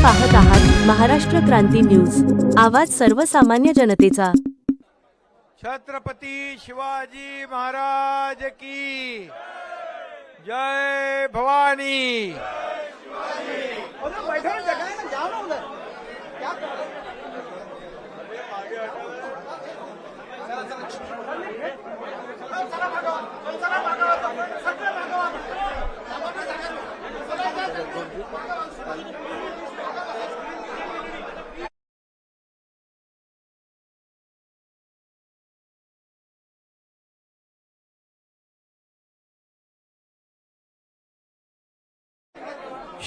आपण पाहत आहात महाराष्ट्र क्रांती न्यूज. आवाज सर्वसामान्य जनतेचा. छत्रपती शिवाजी महाराज की जय भवानी.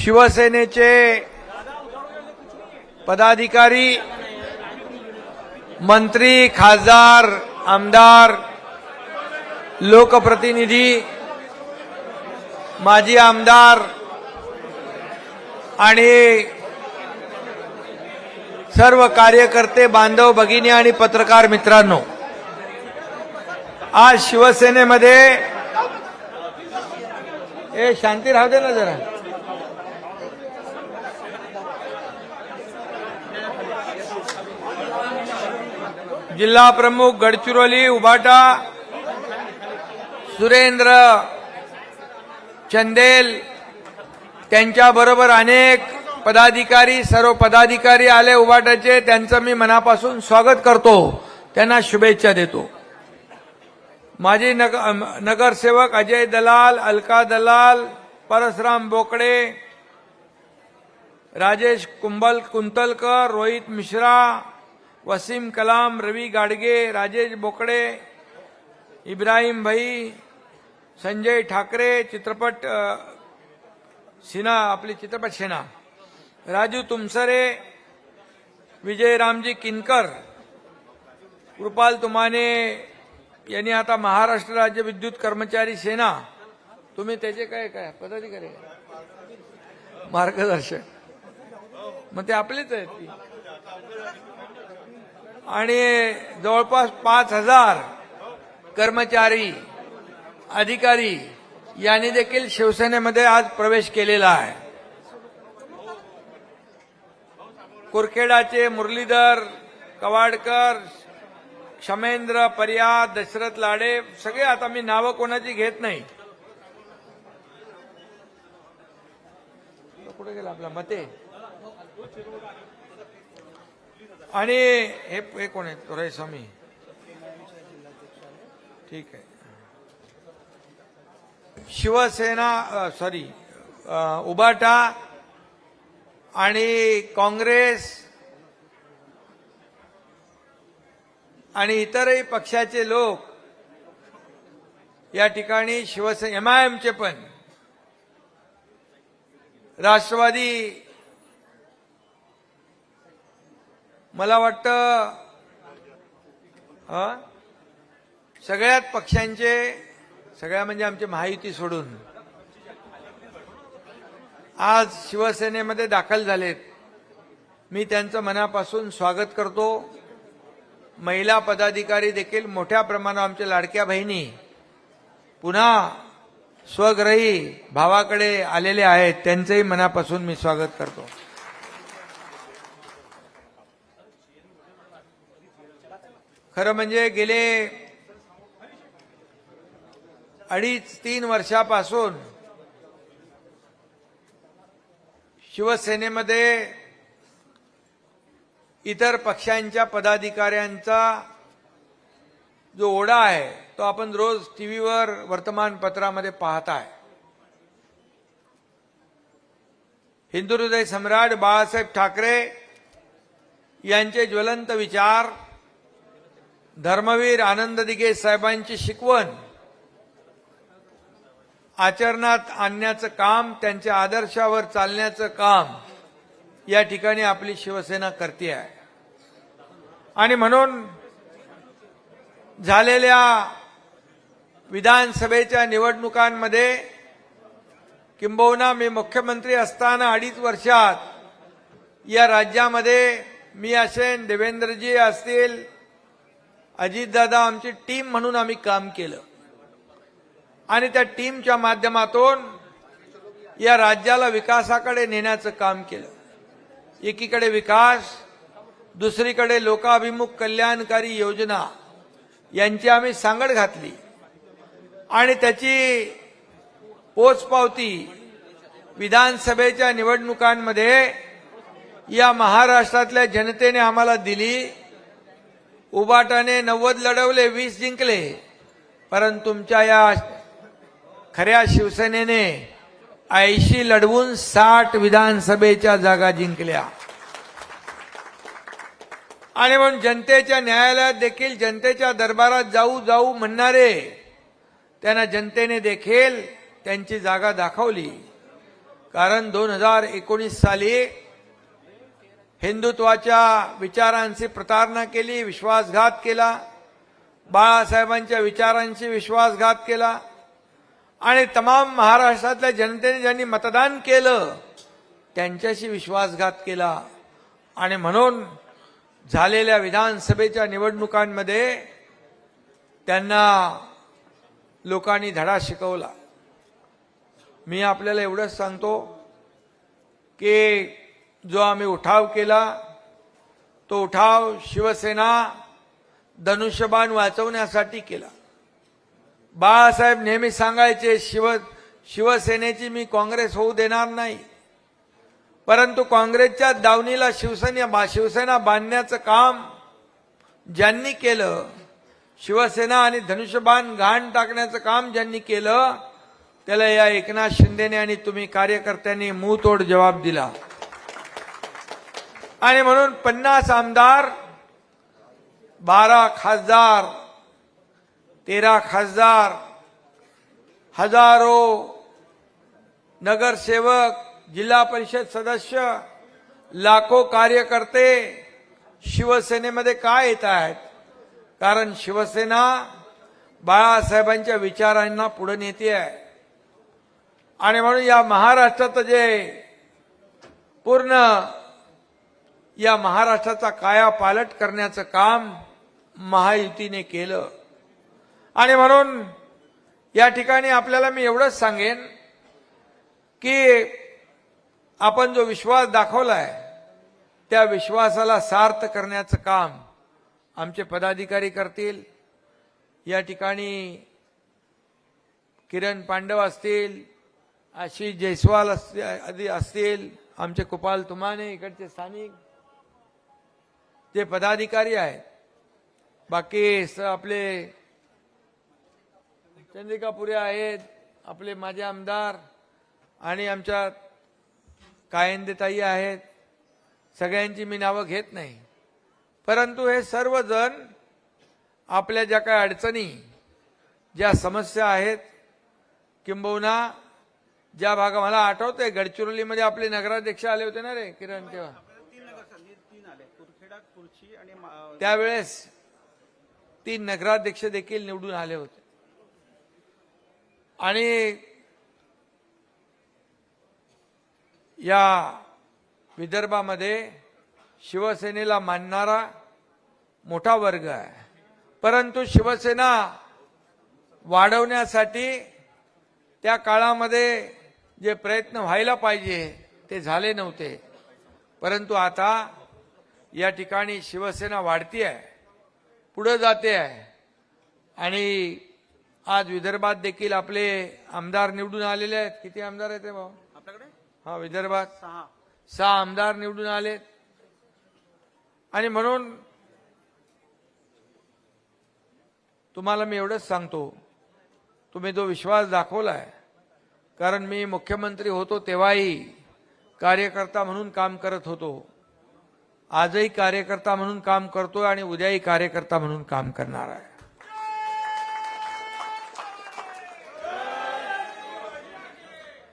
शिवसेनेचे पदाधिकारी मंत्री खासदार आमदार लोकप्रतिनिधी माजी आमदार आणि सर्व कार्यकर्ते बांधव भगिनी आणि पत्रकार मित्रांनो आज शिवसेनेमध्ये ए शांती राहू दे ना जरा. जिल्हा प्रमुख गडचिरोली उबाटा सुरेंद्र चंदेल त्यांच्याबरोबर अनेक पदाधिकारी सर्व पदाधिकारी आले उबाटाचे. त्यांचं मी मनापासून स्वागत करतो. त्यांना शुभेच्छा देतो. माजी नग नगरसेवक अजय दलाल अलका दलाल परसराम बोकडे राजेश कुंबल कुंतलकर रोहित मिश्रा वसीम कलाम रवी गाडगे राजेश बोकडे इब्राहिम भाई संजय ठाकरे चित्रपट अ, सिन्हा आपली चित्रपट सेना राजू तुमसरे विजयरामजी किनकर कृपाल तुमाने यांनी आता महाराष्ट्र राज्य विद्युत कर्मचारी सेना तुम्ही त्याचे काय काय पदाधिकारी? मार्गदर्शक. मग ते आपलेच आहेत ती आणि जवळपास पाच हजार कर्मचारी अधिकारी यांनी देखील शिवसेनेमध्ये आज प्रवेश केलेला आहे. कुरखेडाचे मुरलीधर कवाडकर क्षमेंद्र पर्या दशरथ लाडे सगळे आता मी नावं कोणाची घेत नाही. कुठे गेला आपला? मते. आणि हे कोण आहे तुराई स्वामी. ठीक आहे. शिवसेना सॉरी उबाटा आणि काँग्रेस आणि इतरही पक्षाचे लोक या ठिकाणी शिवसेना एम आय एमचे पण राष्ट्रवादी मला वाटतं सगळ्यात पक्षांचे सगळ्या म्हणजे आमचे महायुती सोडून आज शिवसेनेमध्ये दाखल झालेत. मी त्यांचं मनापासून स्वागत करतो. महिला पदाधिकारी देखील मोठ्या प्रमाणावर आमच्या लाडक्या बहिणी पुन्हा स्वग्रही भावाकडे आलेले आहेत. त्यांचंही मनापासून मी स्वागत करतो. खरं म्हणजे गेले अडीच तीन वर्षापासून शिवसेनेमध्ये इतर पक्षांच्या पदाधिकाऱ्यांचा जो ओढा आहे तो आपण रोज टीव्हीवर वर्तमानपत्रामध्ये पाहताय. हिंदू हृदय सम्राट बाळासाहेब ठाकरे यांचे ज्वलंत विचार धर्मवीर आनंद दिगे साहेबांची शिकवण. आचरणात आणण्याचं काम त्यांच्या आदर्शावर चालण्याचं काम या ठिकाणी आपली शिवसेना करते आहे आणि म्हणून झालेल्या विधानसभेच्या निवडणुकांमध्ये किंबहुना मी मुख्यमंत्री असताना अडीच वर्षात या राज्यामध्ये मी असेन देवेंद्रजी असतील अजितदादा आमची टीम म्हणून आम्ही काम केलं. आणि त्या टीमच्या माध्यमातून या राज्याला विकासाकडे नेण्याचं काम केलं. एकीकडे विकास दुसरीकडे लोकाभिमुख कल्याणकारी योजना यांची आम्ही सांगड घातली. आणि त्याची पोचपावती विधानसभेच्या निवडणुकांमध्ये या महाराष्ट्रातल्या जनतेने आम्हाला दिली. उबाटाने नव्वद लढवले वीस जिंकले. परंतु तुमच्या या खऱ्या शिवसेनेने ऐंशी लढवून साठ विधानसभेच्या जागा जिंकल्या. आणि म्हणून जनतेच्या न्यायालयात देखील जनतेच्या दरबारात जाऊ जाऊ म्हणणारे त्यांना जनतेने देखील त्यांची जागा दाखवली. कारण दोन हजार एकोणीस साली हिंदुत्वाच्या विचारांशी प्रतारणा केली विश्वासघात केला बाळासाहेबांच्या विचारांशी विश्वासघात केला आणि तमाम महाराष्ट्रातल्या जनतेने ज्यांनी मतदान केलं त्यांच्याशी विश्वासघात केला. आणि म्हणून झालेल्या विधानसभेच्या निवडणुकांमध्ये त्यांना लोकांनी धडा शिकवला. मी आपल्याला एवढंच सांगतो की जो आम्ही उठाव केला तो उठाव शिवसेना धनुष्यबाण वाचवण्यासाठी केला. बाळासाहेब नेहमी सांगायचे शिव शिवसेनेची मी काँग्रेस होऊ देणार नाही. परंतु काँग्रेसच्या दावणीला शिवसेना शिवसेना बांधण्याचं काम ज्यांनी केलं शिवसेना आणि धनुष्यबाण घाण टाकण्याचं काम ज्यांनी केलं त्याला या एकनाथ शिंदेने आणि तुम्ही कार्यकर्त्यांनी मुंहतोड जबाब दिला. आणि म्हणून पन्नास आमदार बारा खासदार तेरा खासदार हजारो नगरसेवक जिल्हा परिषद सदस्य लाखो कार्यकर्ते शिवसेनेमध्ये काय येत आहेत? कारण शिवसेना बाळासाहेबांच्या विचारांना पुढे नेते आहे. आणि म्हणून या महाराष्ट्रात जे पूर्ण या महाराष्ट्राचा काया पालट करण्याचं काम महायुतीने केलं. आणि म्हणून या ठिकाणी आपल्याला मी एवढंच सांगेन की आपण जो विश्वास दाखवलाय त्या विश्वासाला सार्थ करण्याचं काम आमचे पदाधिकारी करतील. या ठिकाणी किरण पांडव असतील आशिष जयस्वाल असतील आमचे कुपाल तुमाने इकडचे स्थानिक जे पदाधिकारी आहेत. बाकी स- आपले चंद्रिकापुरे आहेत आपले माझे आमदार आणि आमच्या कायंदेताई आहेत. सगळ्यांची मी नावं घेत नाही. परंतु हे सर्वजण आपल्या ज्या काही अडचणी ज्या समस्या आहेत किंबहुना ज्या भागा मला आठवतंय गडचिरोलीमध्ये आपले नगराध्यक्ष आले होते ना रे किरण तेव्हा? त्यावेळेस तीन नगराध्यक्ष देखील निवडून आले होते. आणि या विदर्भामध्ये शिवसेनेला मानणारा मोठा वर्ग आहे. परंतु शिवसेना वाढवण्यासाठी त्या काळामध्ये जे प्रयत्न व्हायला पाहिजे ते झाले नव्हते. परंतु आता या ठिकाणी शिवसेना वाढती आहे पुढे जाते आहे आणि आज विदर्भात देखील आपले आमदार निवडून आलेले आहेत. किती आमदार आहेत भाऊ? आपल्याकडे? हा विदर्भात. सहा. सहा आमदार निवडून आलेत. आणि म्हणून तुम्हाला मी एवढंच सांगतो तुम्ही जो विश्वास दाखवलाय कारण मी मुख्यमंत्री होतो तेव्हाही कार्यकर्ता म्हणून काम करत होतो. आजही कार्यकर्ता म्हणून काम करतोय आणि उद्याही कार्यकर्ता म्हणून काम करणार आहे.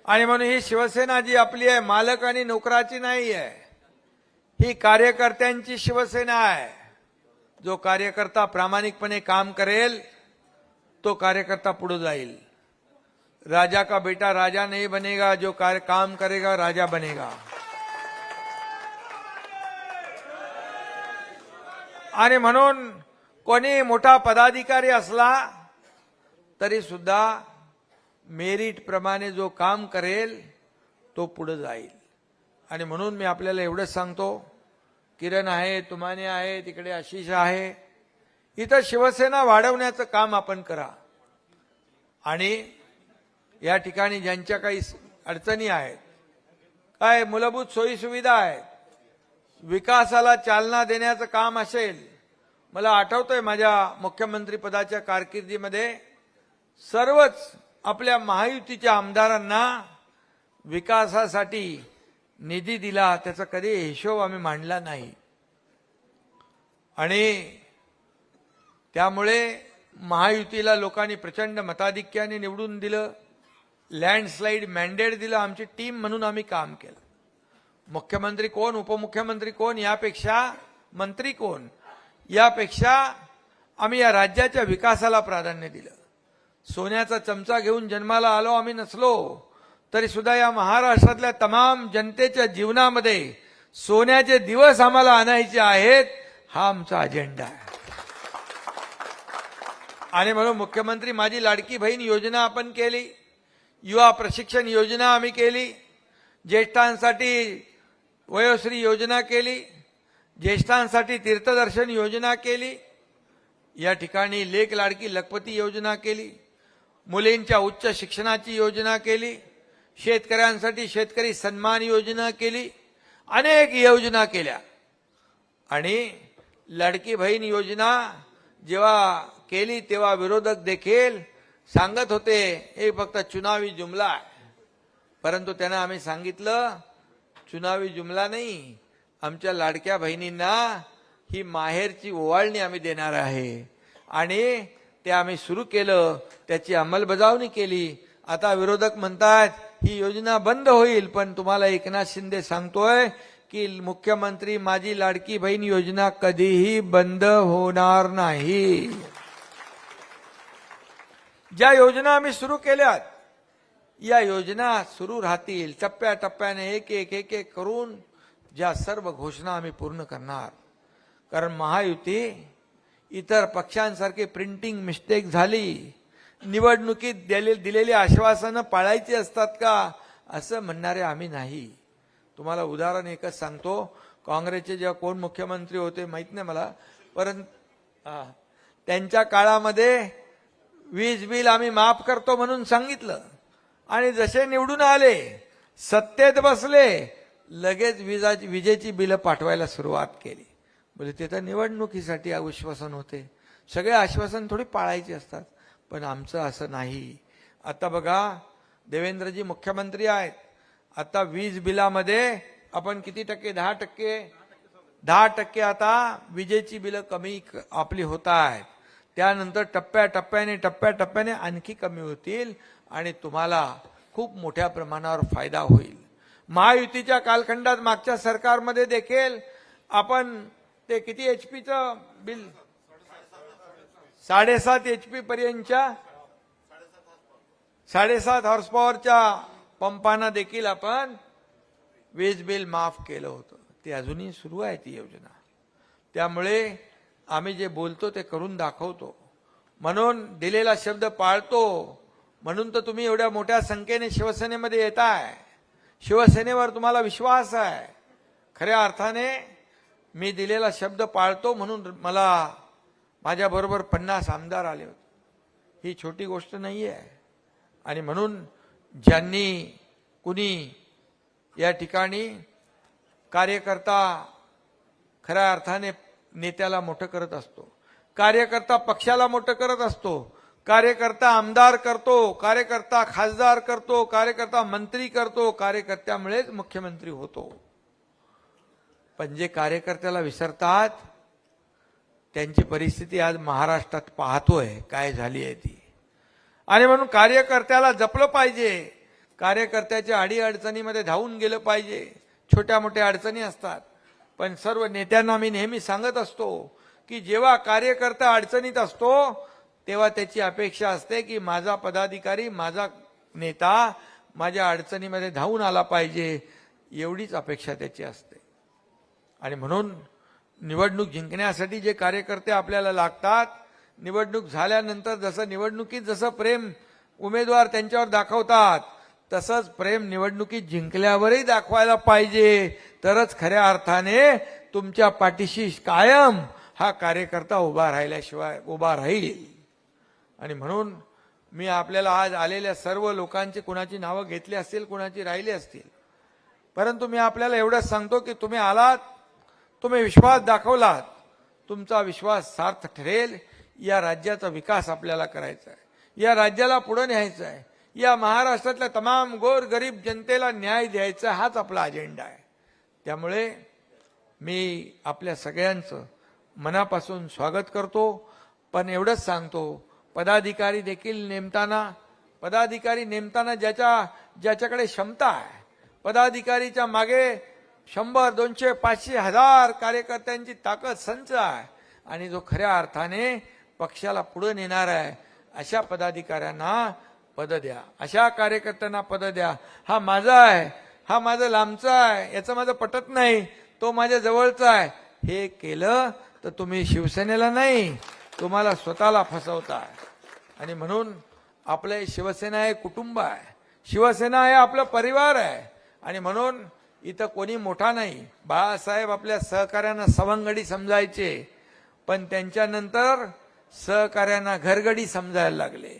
आणि म्हणून ही शिवसेना जी आपली आहे मालक आणि नोकराची नाही आहे. ही कार्यकर्त्यांची शिवसेना आहे. जो कार्यकर्ता प्रामाणिकपणे काम करेल तो कार्यकर्ता पुढे जाईल. राजा का बेटा राजा नहीं बनेगा जो कार्य काम करेगा राजा बनेगा। आणि म्हणून कोणी मोठा पदाधिकारी असला तरी सुद्धा मेरिट प्रमाणे जो काम करेल तो पुढे जाईल। आणि म्हणून मी आपल्याला एवढंच सांगतो किरण आहे तुमाने आहे तिकडे आशिष आहे इथं शिवसेना वाढवण्याचं काम आपण करा. आणि या ठिकाणी ज्यांच्या काही अडचणी आहेत काय मूलभूत सोयीसुविधा आहेत विकासाला चालना देण्याचं काम असेल मला आठवतंय माझ्या मुख्यमंत्रीपदाच्या कारकिर्दीमध्ये सर्वच आपल्या महायुतीच्या आमदारांना विकासासाठी निधी दिला त्याचा कधी हिशोब आम्ही मांडला नाही. आणि त्यामुळे महायुतीला लोकांनी प्रचंड मताधिक्याने निवडून दिलं. लँडस्लाईड मॅन्डेट दिलं आमची टीम म्हणून आम्ही काम केलं. मुख्यमंत्री कोण उपमुख्यमंत्री कोण यापेक्षा मंत्री कोण यापेक्षा आम्ही या राज्याच्या विकासाला प्राधान्य दिलं. सोन्याचा चमचा घेऊन जन्माला आलो आम्ही नसलो तरी सुद्धा या महाराष्ट्रातल्या तमाम जनतेच्या जीवनामध्ये सोन्याचे दिवस आम्हाला आणायचे आहेत हा आमचा अजेंडा आहे. आणि म्हणून मुख्यमंत्री माझी लाडकी बहीण योजना आपण केली. युवा प्रशिक्षण योजना आम्ही केली. ज्येष्ठांसाठी वयोश्री योजना केली. ज्येष्ठांसाठी तीर्थदर्शन योजना केली. या ठिकाणी लेख लाडकी लखपती योजना केली. मुलींच्या उच्च शिक्षणाची योजना केली. शेतकऱ्यांसाठी शेतकरी सन्मान योजना केली. अनेक योजना केल्या. आणि लाडकी बहीण योजना जेव्हा केली तेव्हा विरोधक देखील सांगत होते हे फक्त चुनावी जुमला आहे. परंतु त्यांना आम्ही सांगितलं चुनावी जुमला नाही आमच्या लाडक्या बहिणींना ही माहेरची ओवाळणी आम्ही देणार आहे. आणि ते आम्ही सुरू केलं त्याची अंमलबजावणी केली. आता विरोधक म्हणतात ही योजना बंद होईल पण तुम्हाला एकनाथ शिंदे सांगतोय की मुख्यमंत्री माझी लाडकी बहीण योजना कधीही बंद होणार नाही. ज्या योजना आम्ही सुरू केल्यात या योजना सुरू राहतील. टप्प्याटप्प्याने एक एक एक एक करून ज्या सर्व घोषणा आम्ही पूर्ण करणार. कारण महायुती इतर पक्षांसारखी प्रिंटिंग मिस्टेक झाली निवडणुकीत दिले दिलेली आश्वासनं पाळायची असतात का असं म्हणणारे आम्ही नाही. तुम्हाला उदाहरण एकच सांगतो. काँग्रेसचे जेव्हा कोण मुख्यमंत्री होते माहीत नाही मला परंतु त्यांच्या काळामध्ये वीज बिल आम्ही माफ करतो म्हणून सांगितलं. आणि जसे निवडून आले सत्तेत बसले लगेच विजाची विजेची बिलं पाठवायला सुरुवात केली. म्हणजे ते तर निवडणुकीसाठी आश्वासन होते. सगळे आश्वासन थोडी पाळायची असतात. पण आमचं असं नाही. आता बघा देवेंद्रजी मुख्यमंत्री आहेत. आता वीज बिलामध्ये आपण किती टक्के? दहा टक्के. दहा टक्के आता विजेची बिलं कमी क- आपली होत आहेत. त्यानंतर टप्प्याटप्प्याने टप्प्याटप्प्याने आणखी कमी होतील आणि तुम्हाला खूप मोठ्या प्रमाणावर फायदा होईल. महायुतीच्या कालखंडात मागच्या सरकारमध्ये देखील आपण ते किती एच पीचं बिल? साडेसात एच पी पर्यंतच्या साडेसात हॉर्स पॉवरच्या पंपांना देखील आपण वीज बिल माफ केलं होतं. ते अजूनही सुरू आहे ती योजना. त्यामुळे आम्ही जे बोलतो ते करून दाखवतो. म्हणून दिलेला शब्द पाळतो. म्हणून तर तुम्ही एवढ्या मोठ्या संख्येने शिवसेनेमध्ये येताय. शिवसेनेवर तुम्हाला विश्वास आहे. खऱ्या अर्थाने मी दिलेला शब्द पाळतो म्हणून मला माझ्याबरोबर पन्नास आमदार आले होते. ही छोटी गोष्ट नाही आहे आणि म्हणून ज्यांनी कुणी या ठिकाणी कार्यकर्ता खऱ्या अर्थाने नेत्याला मोठं करत असतो. कार्यकर्ता पक्षाला मोठं करत असतो. कार्यकर्ता आमदार करतो कार्यकर्ता खासदार करतो कार्यकर्ता मंत्री करतो कार्यकर्त्यामुळेच मुख्यमंत्री होतो. पण जे कार्यकर्त्याला विसरतात त्यांची परिस्थिती आज महाराष्ट्रात पाहतोय काय झाली आहे ती. आणि म्हणून कार्यकर्त्याला जपलं पाहिजे. कार्यकर्त्याच्या अडीअडचणीमध्ये धावून गेलं पाहिजे. छोट्या मोठ्या अडचणी असतात. पण सर्व नेत्यांना मी नेहमी सांगत असतो की जेव्हा कार्यकर्ता अडचणीत असतो तेव्हा त्याची अपेक्षा असते की माझा पदाधिकारी माझा नेता माझ्या अडचणीमध्ये धावून आला पाहिजे एवढीच अपेक्षा त्याची असते. आणि म्हणून निवडणूक जिंकण्यासाठी जे कार्यकर्ते आपल्याला लागतात निवडणूक झाल्यानंतर जसं निवडणुकीत जसं प्रेम उमेदवार त्यांच्यावर दाखवतात तसंच प्रेम निवडणुकीत जिंकल्यावरही दाखवायला पाहिजे तरच खऱ्या अर्थाने तुमच्या पाठीशी कायम हा कार्यकर्ता उभा राहिल्याशिवाय उभा राहील. आणि म्हणून मी आपल्याला आज आलेल्या सर्व लोकांची कुणाची नावं घेतली असतील कुणाची राहिली असतील. परंतु मी आपल्याला एवढंच सांगतो की तुम्ही आलात तुम्ही विश्वास दाखवलात तुमचा विश्वास सार्थ ठरेल. या राज्याचा विकास आपल्याला करायचा आहे. या राज्याला पुढे न्यायचं आहे. या महाराष्ट्रातल्या तमाम गोर गरीब जनतेला न्याय द्यायचा हाच आपला अजेंडा आहे. त्यामुळे मी आपल्या सगळ्यांचं मनापासून स्वागत करतो. पण एवढंच सांगतो पदाधिकारी देखील नेमताना पदाधिकारी नेमताना ज्याच्या ज्याच्याकडे क्षमता आहे पदाधिकारीच्या मागे शंभर दोनशे पाचशे हजार कार्यकर्त्यांची ताकद संच आहे आणि जो खऱ्या अर्थाने पक्षाला पुढे नेणार आहे अशा पदाधिकाऱ्यांना पद द्या अशा कार्यकर्त्यांना पद द्या. हा माझा आहे. हा माझा लांबचा आहे याचं माझं पटत नाही तो माझ्या जवळचा आहे. हे केलं तर तुम्ही शिवसेनेला नाही तुम्हाला स्वतःला फसवताय आणि म्हणून आपले शिवसेना हे कुटुंब आहे. शिवसेना हे आपला परिवार आहे. आणि म्हणून इथं कोणी मोठा नाही. बाळासाहेब आपल्या सहकार्यांना सवंगडी समजायचे पण त्यांच्यानंतर सहकार्यांना घरगडी समजायला लागले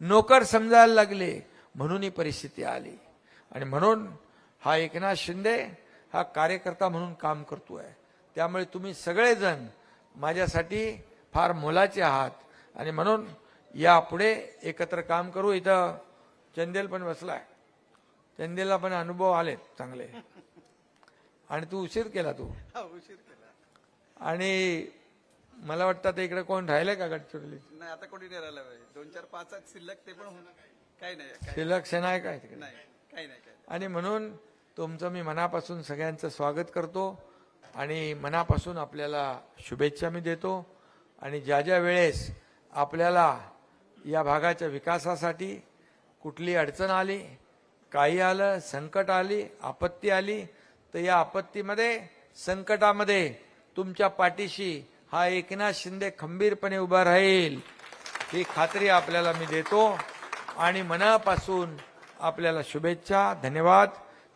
नोकर समजायला लागले म्हणून ही परिस्थिती आली. आणि म्हणून हा एकनाथ शिंदे हा कार्यकर्ता म्हणून काम करतोय. त्यामुळे तुम्ही सगळेजण माझ्यासाठी फार मोलाचे आहात. आणि म्हणून यापुढे एकत्र काम करू. इथं चंदेल पण बसलाय. चंदेलला पण अनुभव आलेत चांगले. आणि तू उशीर केला तू. उशीर केला. आणि मला वाटतं आता इकडे कोण राहिलंय का गडचिरोली नाही आता कोणी नाही राहिलं पाहिजे दोन चार पाच शिल्लक ते पण होऊन काही नाही शिल्लक सेना आहे काय तिकडे? नाही काही नाही. आणि म्हणून तुमचं मी मनापासून सगळ्यांचं स्वागत करतो आणि मनापासून आपल्याला शुभेच्छा मी देतो. आणि ज्या ज्या वेळेस आपल्याला या भागाच्या विकासासाठी कुठली अडचण आली काही आलं संकट आली आपत्ती आली तर या आपत्तीमध्ये संकटामध्ये तुमच्या पाठीशी हा एकनाथ शिंदे खंबीरपणे उभा राहील ही खात्री आपल्याला मी देतो. आणि मनापासून आपल्याला शुभेच्छा धन्यवाद.